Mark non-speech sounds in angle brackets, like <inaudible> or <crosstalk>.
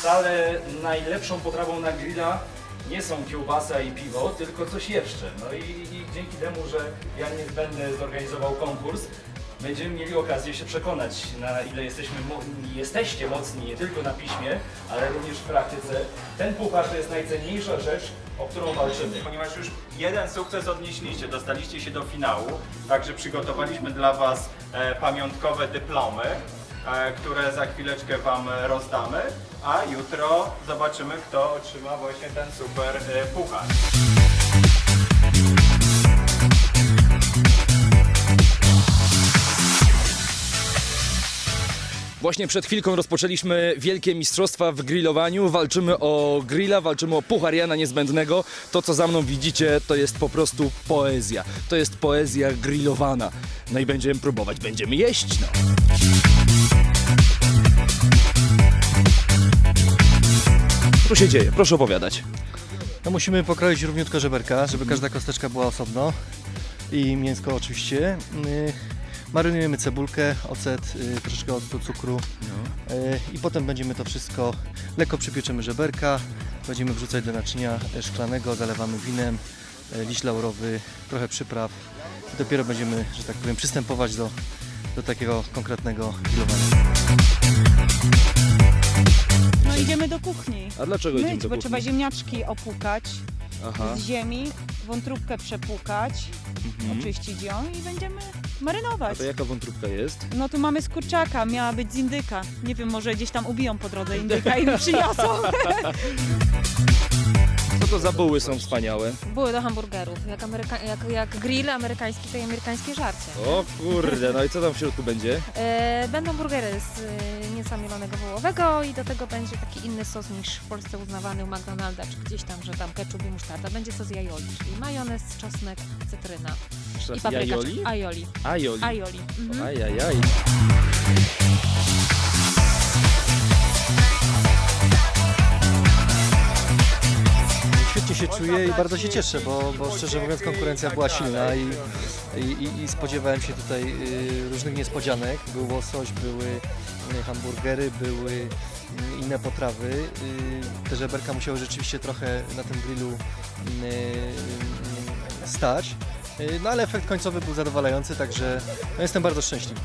wcale najlepszą potrawą na grilla nie są kiełbasa i piwo, tylko coś jeszcze. No i, i dzięki temu, że ja nie będę zorganizował konkurs, będziemy mieli okazję się przekonać, na ile jesteśmy, jesteście mocni nie tylko na piśmie, ale również w praktyce. Ten puchar to jest najcenniejsza rzecz, o którą walczymy. Ponieważ już jeden sukces odnieśliście, dostaliście się do finału, także przygotowaliśmy dla Was e, pamiątkowe dyplomy, które za chwileczkę Wam e, rozdamy, a jutro zobaczymy, kto otrzyma właśnie ten super e, puchar. Właśnie przed chwilką rozpoczęliśmy wielkie mistrzostwa w grillowaniu. Walczymy o grilla, walczymy o puchar Jana Niezbędnego. To, co za mną widzicie, to jest po prostu poezja. To jest poezja grillowana. No i będziemy próbować, będziemy jeść, no. Co się dzieje? Proszę opowiadać. No musimy pokroić równiutko żeberka, żeby każda kosteczka była osobno. I mięsko oczywiście. Y, Marynujemy cebulkę, ocet, y, troszeczkę octu, cukru. Y, I potem będziemy to wszystko, lekko przypieczemy żeberka, będziemy wrzucać do naczynia szklanego, zalewamy winem, y, liść laurowy, trochę przypraw. I dopiero będziemy, że tak powiem, przystępować do, do takiego konkretnego grillowania. No idziemy do kuchni. A dlaczego idziemy Myć, do bo kuchni? trzeba ziemniaczki opłukać Aha. z ziemi, wątróbkę przepłukać, Mhm. oczyścić ją i będziemy A marynować. to jaka wątróbka jest? No tu mamy z kurczaka, miała być z indyka. Nie wiem, może gdzieś tam ubiją po drodze indyka i mi przyniosą. <laughs> To za buły są wspaniałe? Były do hamburgerów. Jak, ameryka- jak, jak grill amerykański, to i amerykańskie żarcie. O kurde, no i co tam w środku będzie? E, będą burgery z e, mięsa mielonego wołowego i do tego będzie taki inny sos niż w Polsce uznawany u McDonalda, czy gdzieś tam, że tam ketchup i musztarda. Będzie sos jajoli, czyli majonez, czosnek, cytryna i papryka. Jajoli? Ajoli. Ajoli. Ajoli. Mhm. Ajajaj. Się czuję i bardzo się cieszę, bo, bo szczerze mówiąc konkurencja była silna i, i, i- spodziewałem się tutaj y, różnych niespodzianek. Był łosoś, były y, hamburgery, były y, inne potrawy. Te żeberka musiały rzeczywiście trochę na tym grillu stać. No ale efekt końcowy był zadowalający, także no, jestem bardzo szczęśliwy.